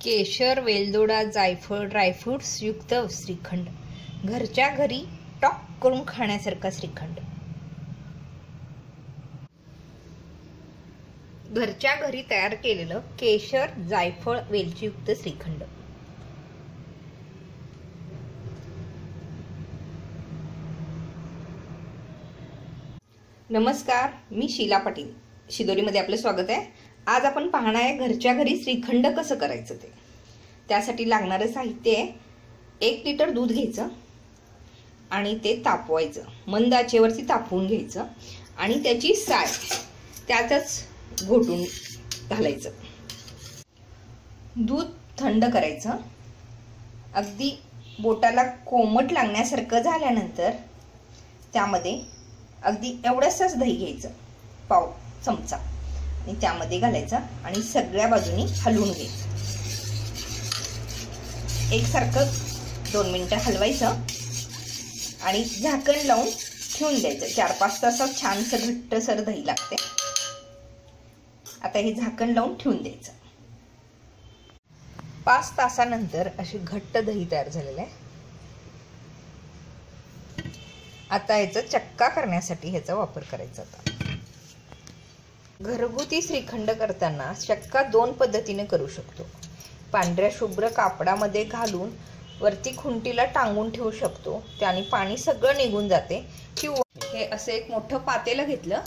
केशर वेलदोडा जायफळ ड्रायफ्रुट्स युक्त श्रीखंड. घरच्या घरी टॉक करून खाण्यासारखा श्रीखंड. घरच्या घरी तयार केलेलं केशर जायफळ वेलचीयुक्त श्रीखंड. नमस्कार मी शीला पाटील. शिदोरीमध्ये आपलं स्वागत आहे. आज आपण पाहणार आहे घरच्या घरी श्रीखंड कसं करायचं ते. त्यासाठी लागणारं साहित्य आहे एक लिटर दूध घ्यायचं आणि ते तापवायचं. मंद आचेवरती तापवून घ्यायचं आणि त्याची साय त्यातच घोटून घालायचं. दूध थंड करायचं. अगदी बोटाला कोमट लागण्यासारखं झाल्यानंतर त्यामध्ये अगदी एवढंसंच दही घ्यायचं पाव चमचा. आणि त्यामध्ये घालायचा आणि सगळ्या बाजूनी हलवून घ्यायचं. एकसारखं दोन मिनटं हलवायचं आणि झाकण लावून ठेवून द्यायचं. चार पाच तासात छानसं घट्टसर दही लागते. आता हे झाकण लावून ठेवून द्यायचं. पाच तासानंतर अशी घट्ट दही तयार झालेलं आहे. आता ह्याचा चक्का करण्यासाठी ह्याचा वापर करायचा आता घरगुती श्रीखंड करताना शक्का दोन पद्धतीने करू शकतो. पांढऱ्या शुभ्र कापडामध्ये घालून वरती खुंटीला टांगून ठेवू शकतो. त्याने पाणी सगळं निघून जाते. किंवा हे असं एक मोठं पातेलं घेतलं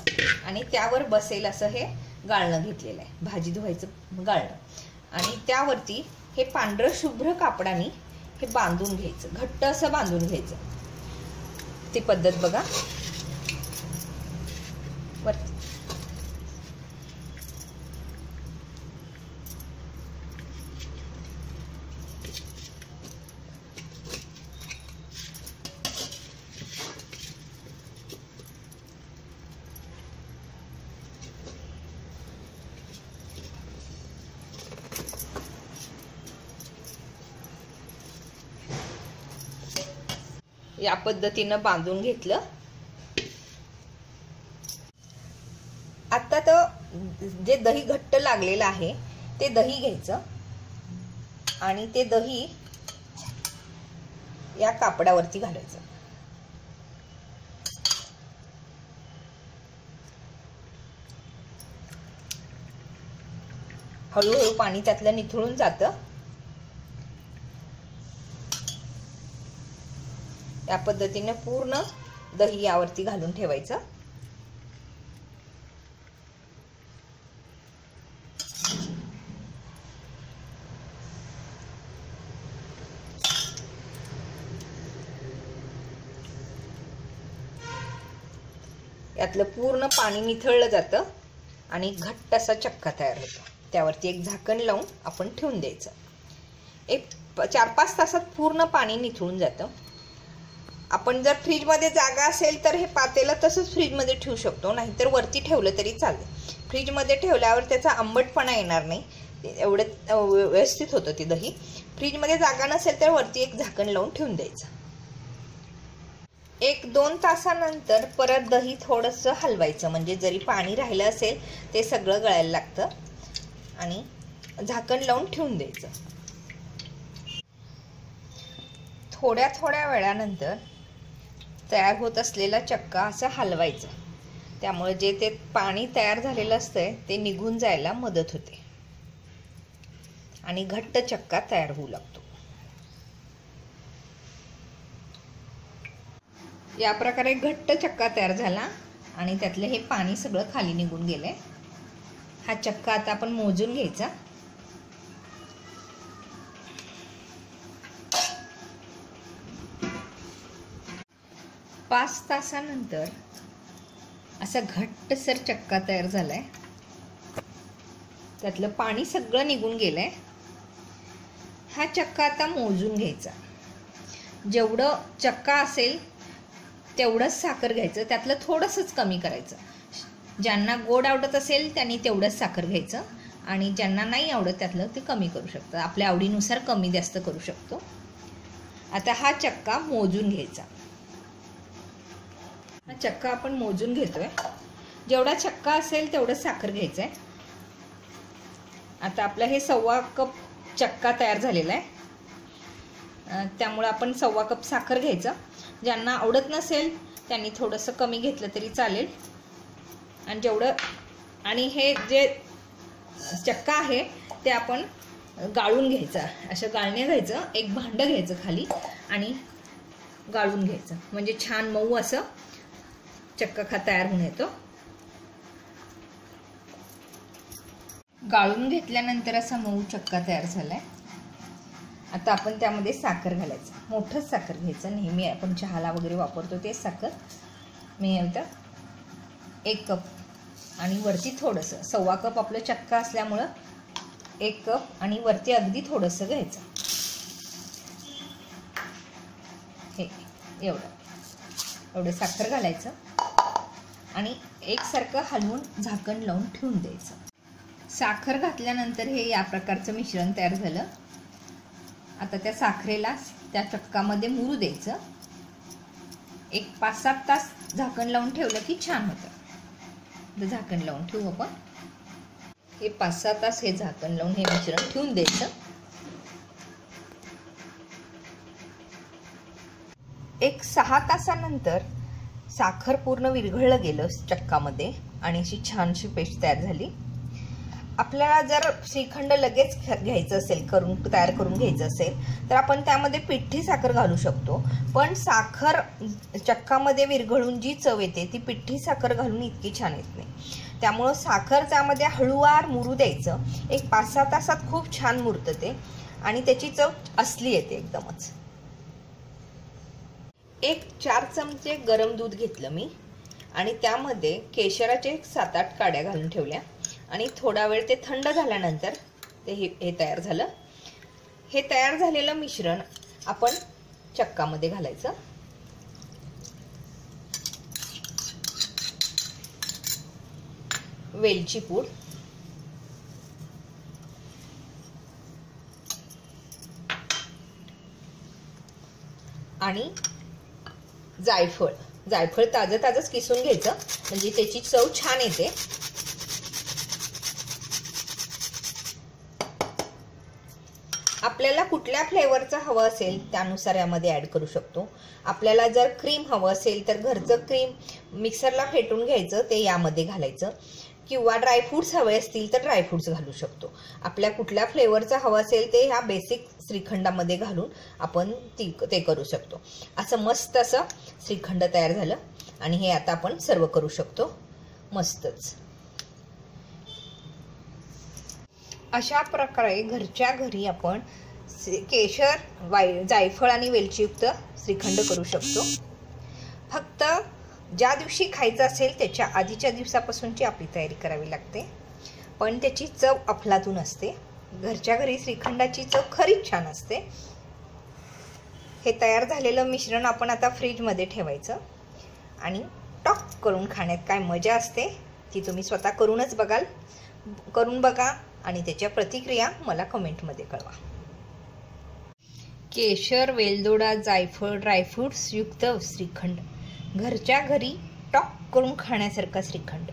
आणि त्यावर बसेल असं हे गाळणं घेतलेलं आहे. भाजी धुवायचं गाळणं. आणि त्यावरती हे पांढरं शुभ्र कापडाने हे बांधून घ्यायचं. घट्ट असं बांधून घ्यायचं. ती पद्धत बघा. वरती या पद्धतीनं बांधून घेतलं. आता तर जे दही घट्ट लागलेलं आहे ते दही घ्यायचं. आणि ते दही या कापडावरती घालायचं. हळूहळू पाणी त्यातलं निथळून जातं. त्या पद्धतीने पूर्ण दही यावरती घालून ठेवायचं. यातलं पूर्ण पाणी निथळलं जातं आणि घट्ट असा चक्का तयार होतो. त्यावरती एक झाकण लावून आपण ठेवून द्यायचं. एक चार पाच तासात पूर्ण पाणी निथळून जातं. आपण जर फ्रीजमध्ये जागा असेल तर हे पातेलं तसंच फ्रीजमध्ये ठेवू शकतो. नाहीतर वरती ठेवलं तरी चालेल. फ्रीजमध्ये ठेवल्यावर त्याचा आंबटपणा येणार नाही. एवढं व्यवस्थित होतं ते दही. फ्रीजमध्ये जागा नसेल तर वरती एक झाकण लावून ठेवून द्यायचं. एक दोन तासानंतर परत दही थोडंसं हलवायचं. म्हणजे जरी पाणी राहिलं असेल ते सगळं गळायला लागतं. आणि झाकण लावून ठेवून द्यायचं. थोड्या थोड्या वेळानंतर तयार होत असलेला चक्का असं हलवायचं. त्यामुळे जे ते पाणी तयार झालेलं असतंय ते निघून जायला मदत होते. आणि घट्ट चक्का तयार होऊ लागतो. या प्रकारे घट्ट चक्का तयार झाला आणि त्यातलं हे पाणी सगळं खाली निघून गेलंय. हा चक्का आता आपण मोजून घ्यायचा. पाच तासानंतर असा घट्टसर चक्का तयार झाला आहे त्यातलं पाणी सगळं निघून गेलं आहे हा चक्का आता मोजून घ्यायचा. जेवढं चक्का असेल तेवढंच साखर घ्यायचं. त्यातलं थोडंसंच कमी करायचं. ज्यांना गोड आवडत असेल त्यांनी तेवढंच साखर घ्यायचं. आणि ज्यांना नाही आवडत त्यातलं ते कमी करू शकतं आपल्या आवडीनुसार कमी जास्त करू शकतो. आता हा चक्का मोजून घ्यायचा. हा चक्का आपण मोजून घेतोय. जेवढा चक्का असेल तेवढं साखर घ्यायचं आहे आता आपलं हे सव्वा कप चक्का तयार झालेला आहे. त्यामुळं त्यामुळे आपण सव्वा कप साखर घ्यायचं. ज्यांना आवडत नसेल त्यांनी थोडंसं कमी घेतलं तरी चालेल. आणि जेवढं आणि हे जे चक्का आहे ते आपण गाळून घ्यायचं. असं गाळण्या घ्यायचं. एक भांडं घ्यायचं खाली आणि गाळून घ्यायचं. म्हणजे छान मऊ असं. चक्का खा तयार होऊन येतो. गाळून घेतल्यानंतर असा मऊ चक्का तयार झालाय. आता आपण त्यामध्ये साखर घालायचं. मोठंच साखर घ्यायचं. नेहमी आपण चहाला वगैरे वापरतो ते साखर. मी आता एक कप. आणि वरती थोडंसं. सव्वा कप आपलं चक्का असल्यामुळं एक कप आणि वरती अगदी थोडंसं घ्यायचं. हे एवढं. एवढं साखर घालायचं. आणि एकसारखं हलवून झाकण लावून ठेवून द्यायचं. साखर घातल्यानंतर हे या प्रकारचं मिश्रण तयार झालं. आता त्या साखरेला त्या चक्कामध्ये मुरू द्यायचं. एक पाच सात तास झाकण लावून ठेवलं की छान होतं. तर झाकण लावून ठेवू आपण. हे पाच सहा तास हे झाकण लावून हे मिश्रण ठेवून द्यायचं. एक सहा तासानंतर साखर पूर्ण विरघळलं गेलं चक्कामध्ये आणि अशी छानशी पेस्ट तयार झाली. आपल्याला जर श्रीखंड लगेच घ्यायचं असेल करून तयार करून घ्यायचं असेल तर आपण त्यामध्ये पिठ्ठी साखर घालू शकतो. पण साखर चक्कामध्ये विरघळून जी चव येते ती पिठ्ठी साखर घालून इतकी छान येत नाही. त्यामुळं साखर त्यामध्ये हळूवार मुरू द्यायचं. एक पाच सहा तासात खूप छान मुरतं ते. आणि त्याची चव असली येते एकदमच. एक चार चमचे गरम दूध घेतलं मी. आणि त्यामध्ये केशराचे सात आठ काड्या घालून ठेवल्या. आणि थोडा वेळ ते थंड झाल्यानंतर ते हे हे तयार झालं. हे तयार झालेलं मिश्रण आपण चक्कामध्ये घालायचं. वेलची पूड. आणि जायफळ. जायफळ ताजं ताजंच किसून घ्यायचं. म्हणजे त्याची चव छान येते. आपल्याला कुठल्या फ्लेवरचं हवं असेल त्यानुसार यामध्ये ॲड करू शकतो. आपल्याला जर क्रीम हवं असेल तर घरचं क्रीम मिक्सरला फेटून घ्यायचं ते यामध्ये घालायचं. किंवा ड्रायफ्रूट्स हवे असतील तर ड्रायफ्रूट्स घालू शकतो. आपल्या कुठल्या फ्लेवरचा हवा असेल ते ह्या बेसिक श्रीखंडामध्ये घालून आपण ती ते करू शकतो. असं मस्त असं श्रीखंड तयार झालं आणि हे आता आपण सर्व करू शकतो. मस्तच. अशा प्रकारे घरच्या घरी आपण केशर वाय जायफळ आणि वेलचीयुक्त श्रीखंड करू शकतो. फक्त ज्या दिवशी खायचं असेल त्याच्या आधीच्या दिवसापासूनची आपली तयारी करावी लागते. पण त्याची चव अफलातून असते. घरच्या घरी श्रीखंडाची चव खरीच छान असते. हे तयार झालेलं मिश्रण आपण आता फ्रीजमध्ये ठेवायचं. आणि टॉक करून खाण्यात काय मजा असते ती तुम्ही स्वतः करूनच बघाल. करून बघा आणि त्याच्या प्रतिक्रिया मला कमेंटमध्ये कळवा. केशर वेलदोडा जायफळ ड्रायफ्रूट्स युक्त श्रीखंड. घरच्या घरी टॉक करून खाण्यासारखा श्रीखंड.